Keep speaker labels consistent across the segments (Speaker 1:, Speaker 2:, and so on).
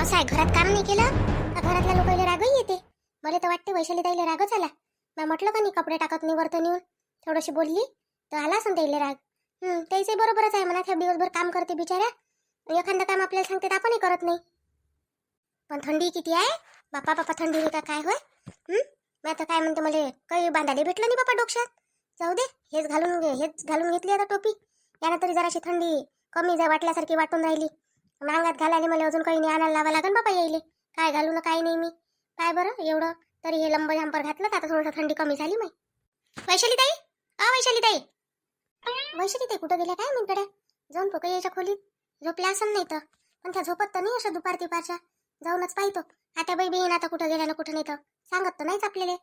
Speaker 1: असं आहे घरात काम नाही केलं का घरातल्या लोकांना रागही येते? मला तर वाटते वैशाली ताईला रागच आला मग म्हटलं का नाही कपडे टाकत नाही वरतं नेऊन? थोडीशी बोलली तर आला असं त्याला राग. त्याचे बरोबरच आहे म्हणा त्या दिवसभर काम करते बिचाऱ्या. एखादं काम आपल्याला सांगते तर आपणही करत नाही. पण थंडी किती आहे? बापा बापा थंडी का काय होय? मग मी आता काय म्हणते मला काही बांधायला भेटलं नाही बापा डोक्यात? जाऊ दे हेच घालून घे हेच घालून घेतली आता टोपी. यानं तरी जराशी थंडी कमी जा वाटल्यासारखी वाटून राहिली. अंगात घालायला मला अजून काही नाही आणायला लावा लागेल बापा यायले. काय घालू ना काय नाही मी. काय बरं एवढं? तरी हे लंब झांपर घातलं तर आता थोडंसं थंडी कमी झाली मग वैशाली ताई अ वैशाली ताई वैशाली ताई कुठं गेल्या काय म्हणकडे जाऊन पका यायच्या खोलीत. झोपल्या असं नाही तर. पण त्या झोपत तर नाही असं दुपार तिपारच्या. जाऊनच पाहतो. आता बाई बेन आता कुठं गेल्या ना कुठं नाही तर. सांगत तर नाहीच आपल्याला.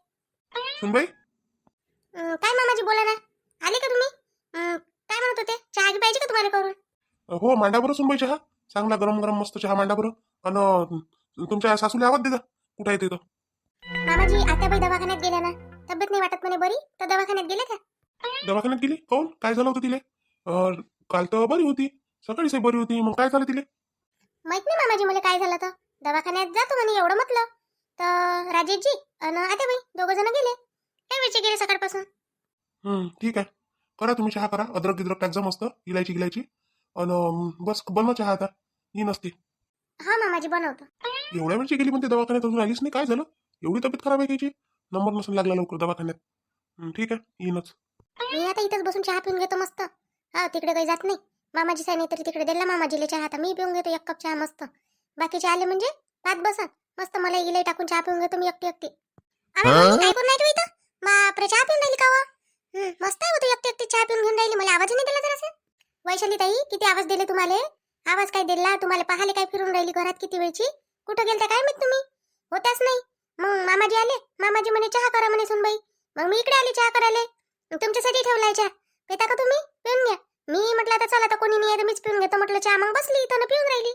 Speaker 2: सुनबाई?
Speaker 1: काय मामाजी बोला ना? आले का तुम्ही? अं, काय म्हणत होते? चहा पाहिजे का तुम्हाला करून?
Speaker 2: हो मांडा बरं सुनबाई चहा. चांगला गरम गरम मस्त चहा मांडा बरं. आणि तुमच्या सासूला आवाज देता कुठं आहे ते तर
Speaker 1: मामाजी आता बाई दवाखान्यात गेल्या ना. तब्येत नाही वाटत म्हणे बरी. तर दवाखान्यात गेले का?
Speaker 2: दवाखान्यात गेली? काऊन काय झालं होतं तिले? काल तर बरी होती. सकाळी से बरी होती. मग काय झालं तिले?
Speaker 1: माहीत नाही मामाजी मला काय झालं तर दवाखान्यात जातो म्हणे एवढं म्हटलं. तर राजेशजी आणि आता बाई दोघं जण गेले. काय वेळचे गेले सकाळपासून?
Speaker 2: हं, ठीक आहे. करा तुम्ही चहा करा. अद्रक गिद्रक टाक जा मस्त. इलायची गिलायची आणि बस बनवा चहा आता. ही नसते.
Speaker 1: हा मामाजी बनवतो.
Speaker 2: एवढ्या वेळची गेली पण ते दवाखान्यात अजून आलीच नाही. काय झालं? एवढी तब्येत खराब आहे त्याची नंबर नसून लागला लवकर दवाखान्यात. हं, ठीक आहे येईनच.
Speaker 1: मी आता इथंच बसून चहा पिऊन घेतो मस्त. हा तिकडे काही जात नाही. मामाजी नाही तरी तिकडे दिला मामाजीला चहा. आता मी पिऊन घेतो एक कप चहा मस्त. बाकीचे आले म्हणजे पाच बसन. मस्त मला इलाई टाकून चहा पिऊन घेतो मी एकटी एकटी. आम्ही
Speaker 2: हा?
Speaker 1: काय करून राहिली इथं? बापरे चहा पिऊन राहिली का व? हं, मस्त आहे होतो एकटी एकटी चहा पिऊन घेऊन राहिली. मला आवाज नाही दिला जरासं. वैशाली ताई किती आवाज दिले तुम्हाला? आवाज काय दिला? तुम्हाला पाहाले काय फिरून राहिली घरात किती वेळची? कुठं गेलता काय माहीत तुम्ही? होत्याच नाही. मग मामाजी आले? मामाजी म्हणे चहा करा म्हणे सुनबाई. मग मी इकडे आली चहा करायला. तुमच्यासाठी ठेवलाय चहा. पिता का तुम्ही? पिऊन घ्या. मी म्हटलं आता चला आता कोणी नाही मीच पिऊन घेतो. म्हटलं चहा. मग बसली इथं पिऊन राहिली.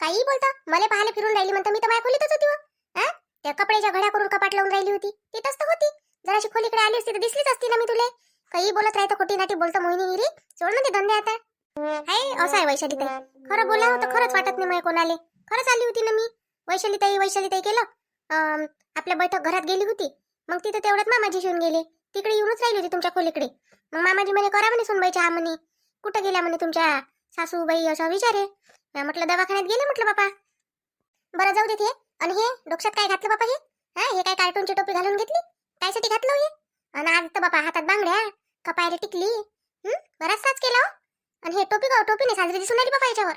Speaker 1: काही बोलता मला पाहायला फिरून राहिली म्हणता मी तर माझ्या खोलीतच होती हो. हा? त्या कपड्याच्या घड्या करून कपाट लावून राहिली होती. तिथंच तर होती. जराशी खोलीकडे आली असती तर दिसलीच असती ना मी तुले. काही बोलत राहतं खोटी नाटी बोलतो मोहिनी हिरी. सोड ना ते धंदे आता. आहे असं आहे वैशालीताई. खरं बोला तर खरंच वाटत नाही मला कोणाले. खरंच आली होती ना मी. वैशाली ताई वैशाली केलं. अं, आपल्या बैठक घरात गेली होती. मग तिथं तेवढ्यात मामाजी शिवून गेले. तिकडे येऊनच राहिली होती तुमच्या खोलीकडे. मग मामाजी म्हणे करा म्हणे सुनबाई चहा म्हणे. कुठं गेल्या म्हणे तुमच्या सासूबाई असं विचारे? म्हटलं दवाखान्यात गेले म्हटलं बापा. बरं जाऊ देते आणि हे डोक्यात काय घातलं बापा हे? हा हे काय कार्टूनची टोपी घालून घेतली? कायसाठी घातलं हो हे आणि आज तर बापा हातात बांगड्या कपायला टिकली. हं? बराच साज केला हो. आणि हे टोपी गाव टोपी नाही साजरी दिसून आली बापा याच्यावर.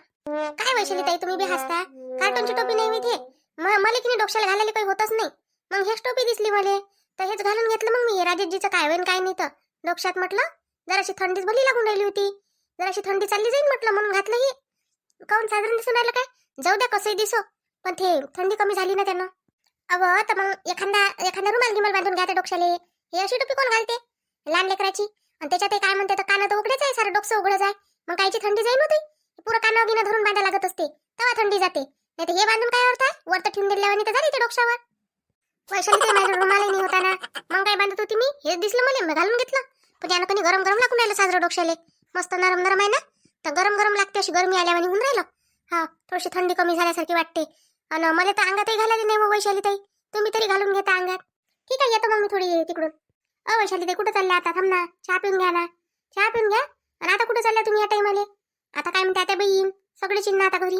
Speaker 1: काय वैशाली ताई तुम्ही बी हसता? कार्टूनची टोपी नाही माहिती मला की नाही डोक्याला घालायला काही होतच नाही. मग हेच टोपी दिसली मला. तर हेच घालून घेतलं मग मी हे राजेशजीचं काय होईन काय नाही तर. डोक्यात म्हटलं जराशी थंडीच भली लागून राहिली होती. जराशी थंडी चालली जाईल म्हटलं म्हणून घातलं ही. काऊन साधारण दिसून राहिलं काय? जाऊ द्या कसंही दिसो. पण ते थंडी कमी झाली ना त्यानं. अगं तर मग एखादा एखादा रुमाल गिमाल बांधून घ्या त्या डोक्याले. हे अशी टोपी कोण घालते? लहान लेकराची. आणि त्याच्यात काय म्हणते तर कानात उघडेच आहे सारं डोकसं उघडच आहे मग कायची थंडी जाईल होती. पुरं कानावर गिना धरून बांधा लागत असते. तेव्हा थंडी जाते. नाही तर हे बांधून काय अर्थ आहे? वरत ठेवून दिल्यावर तर झाली ते डोक्षावर वैशाली ते माझ्या रुमालही नाही होता ना. मग काय बांधत होती मी? हेच दिसलं मला मी घालून घेतलं. पण यानं कधी गरम गरम लागून राहिलं साजरं डोक्षाले मस्त नरम नरम आहे ना? तर गरम गरम लागते अशी गरमी आल्यावानी होऊन राहिलं. हा थोडीशी थंडी कमी झाल्यासारखी वाटते. आणि मला तर अंगातही घालायला नाही मग वैशाली ताई. तुम्ही तरी घालून घेता अंगात. ठीक आहे येतो मग मी थोडी तिकडून. अ वैशाली ताई कुठं चालल्या आता? थांब ना. चहा पिऊन घ्या ना. चहा पिऊन घ्या. आणि आता कुठं चालल्या तुम्ही या टाइमाले आता काय म्हणते आता बाई येईन सगळे चिन्ह आता घरी.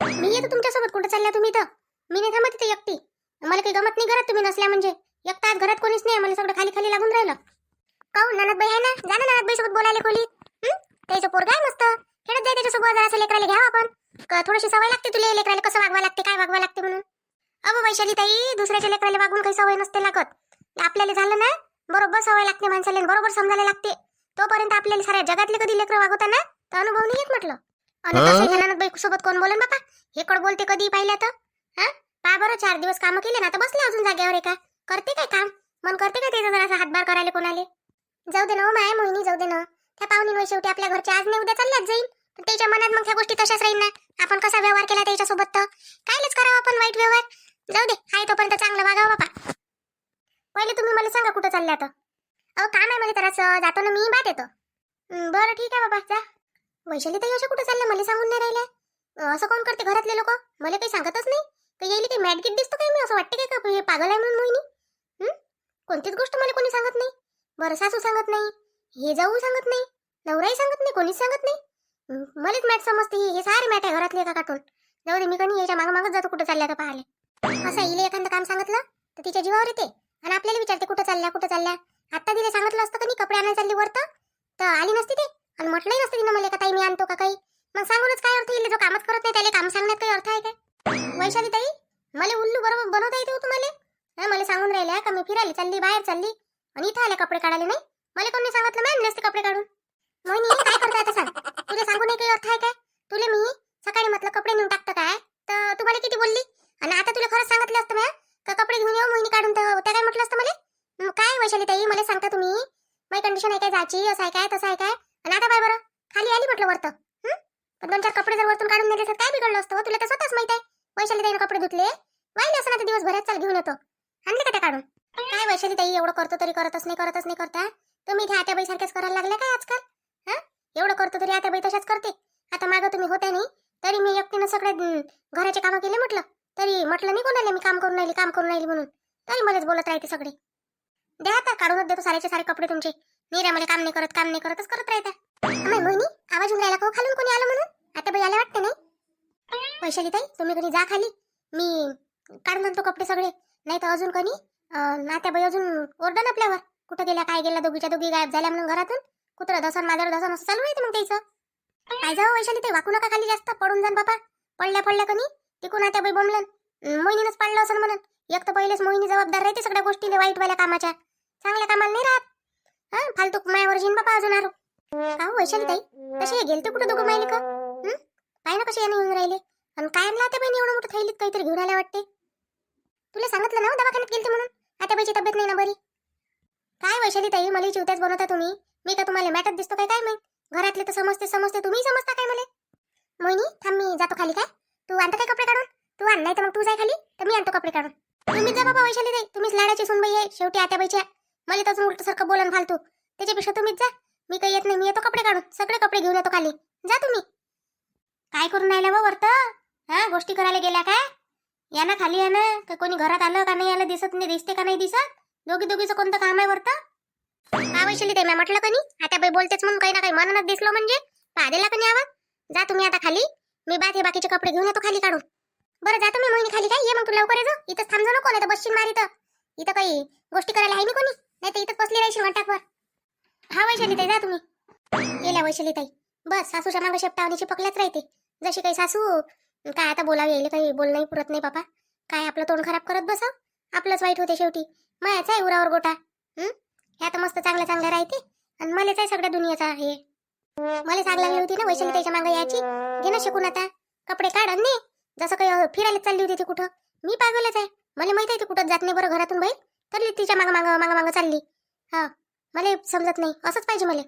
Speaker 1: मी येतो तुमच्यासोबत. कुठं चालल्या तुम्ही तर? मी नाही थांबत तिथे एकटी. मला काही गमत नाही घरात तुम्ही नसल्या म्हणजे. एकटा आज घरात कोणीच नाही. मला सगळं खाली खाली लागून राहिलं. काहून? ननद आहे ना? जा ना ननद सोबत बोलायला खोली. त्याचं पोरगा आहे मस्त. खेळत जाय त्याच्यासोबत. जरा लेकराला घ्यावं आपण. थोडीशी सवय लागते तुला. लेकराला कसं वागवा लागते काय वागवा लागते म्हणून. अबो वैशाली ताई दुसऱ्याच्या लेकराला वागून काही सवय नसते लागत. आपल्याला झालं ना? बरोबर सवय लागते माणसाला बरोबर समजायला लागते. तोपर्यंत आपल्याला साऱ्या जगातले कधी लेकरं वागवता ना तर अनुभव नाही येत म्हटलं ह्या ननद बाई सोबत कोण बोलेन बापा? हे कड बोलते कधी पाहिलं तर? हा? पा बरं चार दिवस काम केले ना तर बसले अजून जागेवर एका. करते काय काम? मन करते काय त्याचा जरासा हातभार करायला कोणाले? जाऊ दे ना हो माय मोहिनी जाऊ दे ना. त्या पाहुणीमुळे शेवटी आपल्या घरच्या आज नाही उद्या चालल्याच जाईल पण त्याच्या मनात मग त्या गोष्टी तशाच राहील ना. आपण कसा व्यवहार केला त्याच्यासोबत तर? कायलेच करावं आपण वाईट व्यवहार. जाऊ दे हाय तोपर्यंत चांगलं वागावं बापा. पहिले तुम्ही मला सांगा कुठं चालले आता? अहो काम आहे मला तरच जातो ना मी बात येतो. बरं ठीक आहे बाबा जा. वैशाली ताई अशा कुठं चालल्या? मला सांगून नाही राहिल्या. असं कोण करते घरातले लोक? मला काही सांगतच नाही. का येईल काही मॅडगिट दिसतो काय? मी असं वाटते काय का हे पागल आहे म्हणून मोहिनी? कोणतीच गोष्ट मला कोणी सांगत नाही. बरं सासू सांगत नाही. हे जाऊ सांगत नाही. नवराही सांगत नाही. कोणीच सांगत नाही. मलाच मॅट समजते हे. सारे मॅट आहे घरातले एका काटून. जाऊ दे मी कणी याच्या मागं मागच जातो कुठं चालल्या का पाहाले असं येईल एखादं काम सांगितलं तर तिच्या जीवावर येते. आणि आपल्याला विचारते कुठं चालल्या कुठं चालल्या. आता तिला सांगितलं असतं का नाही कपडे आणायला चालली वर तर आली नसती ते. आणि म्हटलंही नसतं तिनं मला का ताई मी आणतो का काही? मग सांगूनच काय अर्थ येईल? जो कामच करत नाही त्याला काम सांगण्यात काही अर्थ आहे काय? वैशाली ताई मला उल्लू बरोबर बनवता येते तुम्हाला? हा, मला सांगून राहिल्या का मी फिरायला चालली बाहेर चालली? आणि इथं आले कपडे काढायला नाही? मला कोणी सांगितलं मॅम नसते कपडे काढून. मोहिनी काय करता आता सांग? तुला सांगून काही अर्थ आहे काय? तुला मी सकाळी म्हटलं कपडे नेऊन टाकतं काय तर तुम्हाला किती बोलली? आणि आता तुला खरंच सांगितलं असतं मॅम का कपडे घेऊन येऊ मोहिनी काढून? तर त्या काय म्हटलं असतं मला? वैशाली ताई मला सांगता तुम्ही? माझी कंडिशन आहे काय जायची असं आहे काय तसं आहे काय? आणि आता बाय बरं खाली आली म्हटलं वरतं. पण दोन चार कपडे जर वरतून काढून दिले तर काय बिघडलं असतं हो? तुला तर स्वतःच माहीत आहे. वैशाली ताईने कपडे धुतले. वाहिले असं ना ते दिवसभरात चाल घेऊन येतो. आणले का त्या काढून? काय वैशाली ताई एवढं करतो तरी करतच नाही करतच नाही करता. तुम्ही इथे आत्याबाई सारखेच करायला लागले काय आजकाल? हा? एवढं करतो तरी आत्याबाई तशाच करते. आता मागं तुम्ही होत्या नाही तरी मी एकटीनं सगळे घराचे कामं केले म्हटलं. तरी म्हटलं नाही कोणाला मी काम करून राहिली काम करून राहिली म्हणून. तरी मलाच बोलत राहते सगळे. द्या आता काढूनच देतो सारेचे सारे कपडे तुमचे. निऱ्या मला काम नाही करत काम नाही करतच करत राहता. मोहिनी आवाज येऊन राहिला का हो? खालून कोणी आलं म्हणून? आता बाई आल्या वाटतं नाही? वैशाली ताई तुम्ही कधी जा खाली. मी काढून आणतो कपडे सगळे. नाही तर अजून कोणी नात्याबाई अजून ओरडन आपल्यावर. कुठं गेल्या काय गेल्या दोघीच्या दोघी गायब झाल्या म्हणून घरातून? कुत्र दसन माझ्यावर दसन असं चालू राहते मग त्याचं. काय जाऊ वैशाली ते वाकू नका खाली जास्त. पडून जाण बापा. पडल्या पडल्या कनी तिकून नात्याबाई बोंबलन. अं, मोहिनीनंच पाडलं असं म्हणून. एक तर पहिलेच मोहिनी जबाबदार राहते सगळ्या गोष्टीले वाईटवाल्या कामाच्या. चांगल्या कामाला नाही राहत. हा फालतू मायावर जिन बापा अजून आरो. का हो, वैशाली ताई? कसे गेलते कुठं दोघं माहिले का काय ना कसे याने येऊन राहिले. आणि काय म्हणला आता बहिणी एवढं मोठं थैलीत काहीतरी घेऊन आल्या वाटते. तुला सांगितलं ना हो दवाखान्यात गेलते म्हणून? आता बाईची तब्येत नाही ना बरी? काय वैशाली ताई मला चिवत्याच बनवता तुम्ही? मी का तुम्हाला मॅटत दिसतो काय काय माहीत? घरातले तर समजते समजते. तुम्ही समजता काय मला? मोहिनी थांब मी जातो खाली काय? तू आणता काय कपडे काढून? तू आण नाही तर मग तू जाय खाली. तर मी आणतो कपडे काढून. तुम्हीच जा बाबा वैशाली ताई. तुम्हीच लाडाची सुनबाई आहे. शेवटी आत्याबाईच्या. मला तसं उलट सारखं बोलून फालतू. त्याच्यापेक्षा तुम्हीच जा. मी काही येत नाही. मी येतो कपडे काढून. सगळे कपडे घेऊन येतो खाली. जा तुम्ही. काय करून राहिल्या बा वरत? हा? गोष्टी करायला गेल्या काय? या ना खाली या ना. का कोणी घरात आलं का नाही याला दिसत नाही दिसते का नाही दिसत? दोघी दोघीचं कोणतं काम आहे वरत? काय वैशाली ते मी म्हटलं का नाही? आता बाई बोलतेच म्हणून काही ना काही मनात दिसलो म्हणजे. पादेला का नाही आवाज? जा तुम्ही आता खाली. मी बात हे बाकीचे कपडे घेऊन येतो खाली काढून. बरं जातो मी मोहिनी खाली काय ये मग तू लवकर ये इथं थांबजो नको नाही तर बसशील मार इथं इथं काही गोष्टी करायला आहे मी कोणी? नाही तर इथं बसली राहील घंटाकवर हा वैशाली ताई जा तुम्ही. गेल्या वैशाली ताई. बस सासूच्या मागं शेपटावणी चिपकल्याच राहते. जशी काही सासू काय आता बोलावं येईल काही बोलणंही पुरत नाही बाबा काय आपलं तोंड खराब करत बसा आपलंच वाईट होते शेवटी. मायाच आहे उरावर गोटा. हम्म ह्या तर मस्त चांगल्या चांगल्या राहते. आणि मलाच आहे सगळ्या दुनियाचा हे. मला सांग लागली होती ना वैशाली त्याच्यामागे यायची? घे ना शिकून आता. कपडे काढ आणि जसं काही फिरायला चालली होती ती कुठं? मी पागलच आहे. मला माहीत आहे ती कुठं जात नाही बरं घरातून बाई तरी तिच्या मागं मागं मागं मागं चालली. हा मला समजत नाही. असंच पाहिजे मला.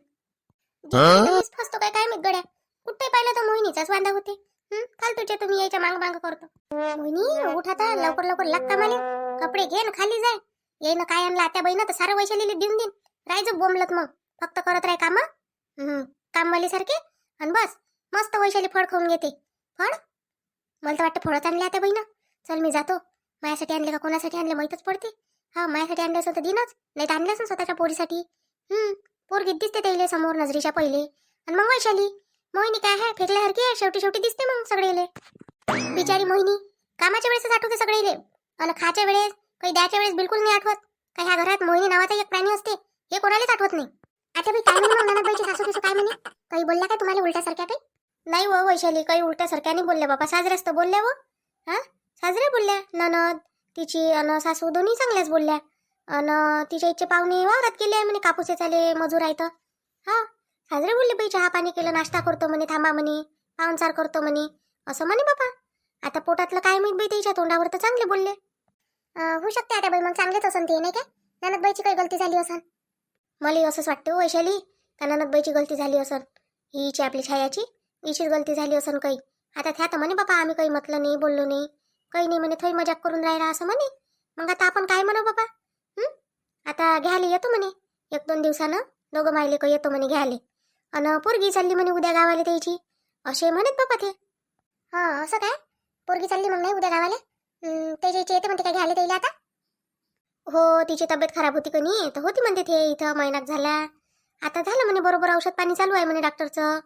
Speaker 1: फसतो काय काय मी गड्या? कुठे पाहिलं तर मोहिनीचाच वांदा होते. हं? फालतूचे तुम्ही यायच्या मागं मागं करतो. मोहिनी उठ आता. लवकर लवकर लागता मला. कपडे घे ना खाली जाय. ये ना काय आणलं आता बहिणं तर सारं वैशालीला देऊन देईन. राहायचं बोंबलत मग. फक्त करत राह काम. कामवाली सारखे आणि बस. मस्त वैशाली फळ खाऊन घेते. फळ मला तर वाटतं फळत आणले आता बहिणं. चल मी जातो. माझ्यासाठी आणले का कोणासाठी आणले माहीतच पडते. हा माझ्यासाठी आणले असं तर दिनच. नाही तर आणले असं स्वतःच्या पोरीसाठी. हम्म पोरगीत दिसते त्याले समोर नजरेच्या पहिले. आणि मग वैशाली. मोहिनी काय आहे? फेकल्यासारखी आहे. शेवटी शेवटी दिसते मग सगळेले. बिचारी मोहिनी. कामाच्या वेळेसच आठवते सगळेले. आणि खाच्या वेळेस काही द्यायच्या वेळेस बिलकुल नाही आठवत. का ह्या घरात मोहिनी नावाचा एक प्राणी असते. हे कोणालाच आठवत नाही. आता बाई काय म्हणे मग ननदबाईची सासू काय म्हणे? काही बोलल्या काय तुम्हाला उलट्यासारख्या काही? नाही व वैशाली काही उलट्यासारख्या नाही बोलल्या बाबा. साजऱ्याच तर बोलल्या व. हा? साजऱ्या बोलल्या? ननद तिची अन सासू दोन्ही चांगल्याच बोलल्या. अन तिच्या इच्छे पाहुणे वावरात गेले म्हणे कापूस चाले मजूर आहेत हा? साजरे बोलले बाई चहा पाणी केलं नाश्ता करतो म्हणे थांबा म्हणे पाहुणचार करतो म्हणे. असं म्हणे बाबा. आता पोटातलं काय माहीत बाई तिच्या तोंडावर तर चांगले बोलले. होऊ शकते आता बाई मग चांगलेच असन ते नाही काय ननदबाईची काही गलती झाली असन? मला असंच वाटतं हो वैशाली का ननदबाईची गलती झाली असन? हिची आपली छायाची. इशीच गलती झाली असं काही. आता त्या तर म्हणे बाबा आम्ही काही म्हटलं नाही बोललो नाही. काही नाही म्हणे थोडी मजाक करून राहिला असं म्हणे. मग आता आपण काय म्हणू बाबा? आता घ्यायला येतो म्हणे. एक दोन दिवसानं दोघं मायले का येतो म्हणे घ्यायला. अन पोरगी चालली म्हणे उद्या गावाला त्याची. असे म्हणत बाबा ते. हा असं काय? पोरगी चालली मग नाही उद्या गावाला? त्याच्या येते म्हणते काय घ्यायला त्याला आता? हो तिची तब्येत खराब होती कनी तर होती म्हणते ते इथं महिन्यात झाला. आता झालं म्हणे बरोबर औषध पाणी चालू आहे म्हणे डॉक्टरचं.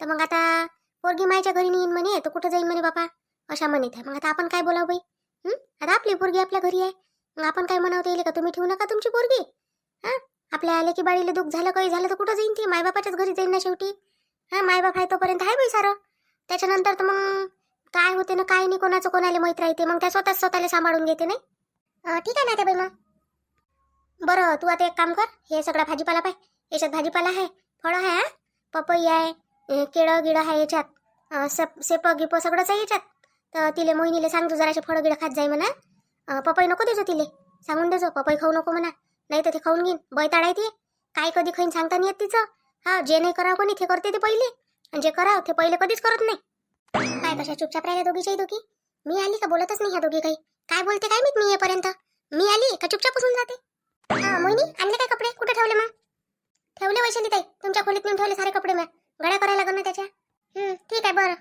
Speaker 1: तर मग आता पोरगी मायच्या घरी येईन म्हणे तर कुठं जाईन म्हणे बापा? अशा म्हणत आहे. मग आता आपण काय बोलावं बाई? आता आपली पोरगी आपल्या घरी आहे. मग आपण काय म्हणावं येईल का तुम्ही ठेवू नका तुमची पोरगी? हा? आपल्या आले की बाळीला दुःख झालं काही झालं तर कुठं जाईन ती? मायबापाच्याच घरी जाईन ना शेवटी. हा? मायबाप आहे तोपर्यंत आहे बाई सारं. त्याच्यानंतर तर मग काय होते ना काय नाही कोणाचं कोणाला मैत्र येते मग त्या स्वतःच स्वतःला सांभाळून घेते नाही? ठीक आहे ना त्या बाई मग. बरं तू आता एक काम कर. हे सगळा भाजीपाला पाय. याच्यात भाजीपाला आहे फळं आहे हा? पपई आहे केळं गिळं आहे याच्यात. सप सेप गिप सगळंच आहे याच्यात. तर तिले मोहिनीले सांग तू जराशे फळं गिळं खात जाय म्हणा. पपई नको देजो तिले. सांगून देजो पपई खाऊ नको म्हणा. नाही तर ते खाऊन घेईन. बैताड आहे ते. काय कधी खाईन सांगता नाही येत तिचं. हा जे नाही करावं कोणी ते करते ते पहिले. आणि जे करावं ते पहिले कधीच करत नाही. काय कशा चुपचाप राहिल्या दोघीच्याही दोघी? मी आली का बोलतच नाही ह्या दोघी काही? काय बोलते काय मी मी येईपर्यंत? मी आली का चुपचाप बसून जाते? हा मोहिनी आणले काय कपडे? कुठे ठेवले मग? ठेवले वैशाली ताई. तुमच्या खोलीत नेऊन ठेवले सारे कपडे मॅ गड्या करायला लागल ना त्याच्या? ठीक आहे बरं.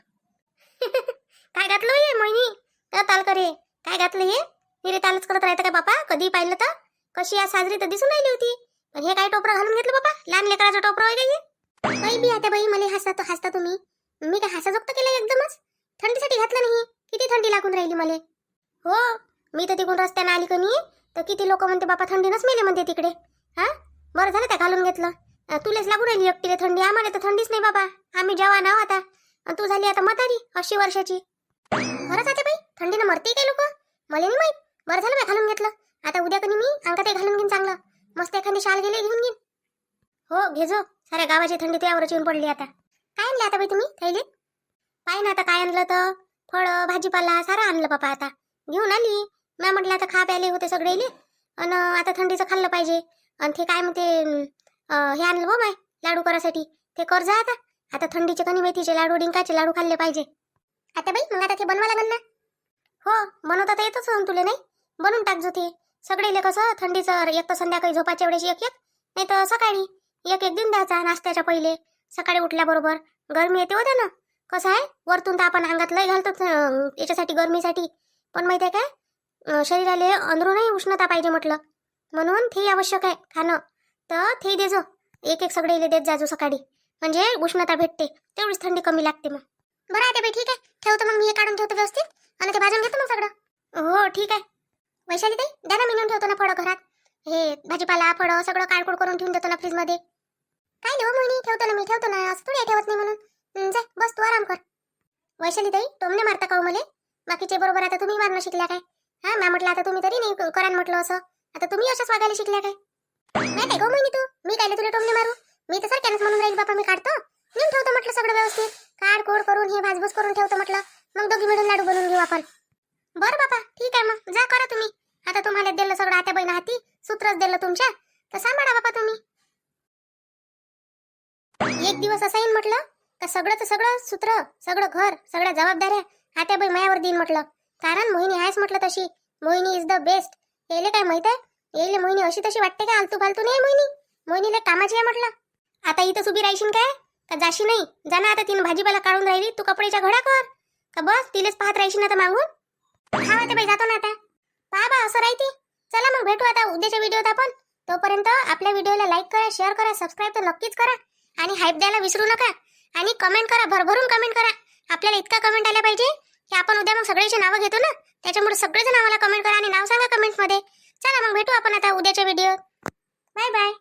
Speaker 1: काय घातलं हे मोहिनी? तर ताल करे काय घातलं हे? निरे तालच करत राहतं का बापा? कधी पाहिलं तर. कशी या साजरी तर दिसून राहिली होती. पण हे काय टोपरं घालून घेतलं बापा? लहान लेकराचं टोपरं आहे का हे? बाई बी आता बाई मला हसता हसता तुम्ही. मी काय हसाजोक्त केलं एकदमच? थंडीसाठी घातलं नाही. किती थंडी लागून राहिली मला? हो मी तर तिकडून रस्त्याने आली कमी तर किती लोक म्हणते बापा थंडीनच मेले म्हणते तिकडे. हा? बरं झालं त्या घालून घेतलं. तुलेच लागून राहिली एकटीला थंडी. आम्हाला तर थंडीच नाही बाबा. आम्ही जवान आहो आता. आणि तू झाली आता म्हातारी अस्सी वर्षाची. खरंच आता बाई. थंडीनं मरते काय लोक? मला नाही माहीत. बरं झालं मी घालून घेतलं. आता उद्या कनी मी अंगात घालून घेईन चांगलं. मस्त एखादी शाल गेले घेऊन घेईन. हो घेजो. साऱ्या गावाची थंडी त्यावरच येऊन पडली आता. काय आणलं आता बाई तुम्ही थैलीत? पाय ना आता काय आणलं तर? फळं भाजीपाला सारं आणलं बापा आता. घेऊन आली. मॅ म्हटलं आता खा प्याले होते सगळे आणि आता थंडीचं खाल्लं पाहिजे. आणि ते काय म्हणते हे आणलं हो माय लाडू करासाठी. ते कर जा आता. आता थंडीचे कणी मेथीचे लाडू डिंकाचे लाडू खाल्ले पाहिजे. आता बाई मग आता ते बनवा लागेल ना? हो बनवता तर येतच तुले तुला नाही? बनवून टाकजो ते. सगळेले कसं थंडीचं एक तर संध्याकाळी झोपाच्या वेळेस एक एक नाही तर सकाळी एक एक दिन द्यायचा नाश्त्याच्या पहिले. सकाळी उठल्याबरोबर गरमी येते होते ना कसं आहे? वरतून तर आपण अंगात लय घालतो याच्यासाठी गरमीसाठी. पण माहिती आहे काय? शरीराला अंदरूनही उष्णता पाहिजे म्हटलं. म्हणून ते आवश्यक आहे खाणं. तर ते देजो एक एक सगळे देत जाजो सकाळी. म्हणजे उष्णता भेटते तेवढीच थंडी कमी लागते मग. बरं आहे ते बाई ठीक आहे. ठेवतो मग मी हे काढून ठेवतो व्यवस्थित. आणि ते भाजून घेतो मग सगळं. हो ठीक आहे. वैशाली ताई द्या ना मी नेऊन ठेवतो ना फळं घरात. हे भाजीपाला फळं सगळं काळकूड करून ठेवून देतो ना फ्रीजमध्ये. काय लिहू हो मोहिनी ठेवतो ना मी ठेवतो ना. असं थोडी ठेवत नाही म्हणून. जा बस तू आराम कर. वैशाली ताई टोमने मारता का हो मले? बाकीचे बरोबर आता तुम्ही मारणं शिकल्या काय? हा मॅ म्हटलं आता तुम्ही तरी नाही करान म्हटलं असं. आता तुम्ही अशाच वागायला शिकल्या काय? नाही काय गो हो, मोहिनी तू? मी काय तुला टोमने मारू? मी तर सारख्यानच म्हणून राहील बापा मी काढतो. नेऊन ठेवतो म्हटलं सगळं व्यवस्थित. काढ कोड करून हे भाजभूज करून ठेवतो म्हटलं. मग दोघी मिळून लाडू बनवून घेऊ आपण. बरं बापा ठीक आहे मग. जा करा तुम्ही. आता तुम्हाला दिलं सगळं आत्या बहिण हाती सूत्रच दिलं तुमच्या. तर सांभाळा बापा तुम्ही. एक दिवस असा येईन म्हटलं का सगळं तर सगळं सूत्र सगळं घर सगळ्या जबाबदाऱ्या आत्या बाई मायावर देईन म्हटलं. कारण मोहिनी आहेच म्हटलं तशी. मोहिनी इज द बेस्ट येले काय माहीत आहे? येईल मोहिनी अशी तशी वाटते का? आलतू फालतू नाही मोहिनी? मोहिनीला कामाची आहे म्हटलं. आता इथंच उभी राहशील काय? का जाशी नाही? जा ना आता तिनं भाजीपाला काढून राहिली. तू कपड्याच्या घडा कर. का बस तिलेच पाहत राहशील आता मागून? हा आता बाई जातो ना आता. पहा बा असं राहते. चला मग भेटू आता उद्याच्या व्हिडिओत आपण. तोपर्यंत आपल्या व्हिडिओला लाईक करा शेअर करा सबस्क्राईब तर नक्कीच करा. आणि हाईप द्यायला विसरू नका. आणि कमेंट करा भरभरून कमेंट करा. आपल्याला इतका कमेंट आल्या पाहिजे की आपण उद्या मग सगळ्याचे नावं घेतो ना? त्याच्यामुळे सगळेजण आम्हाला कमेंट करा आणि नाव सांगा कमेंटमध्ये चला मग भेटू आपण आता उद्याच्या व्हिडिओत बाय बाय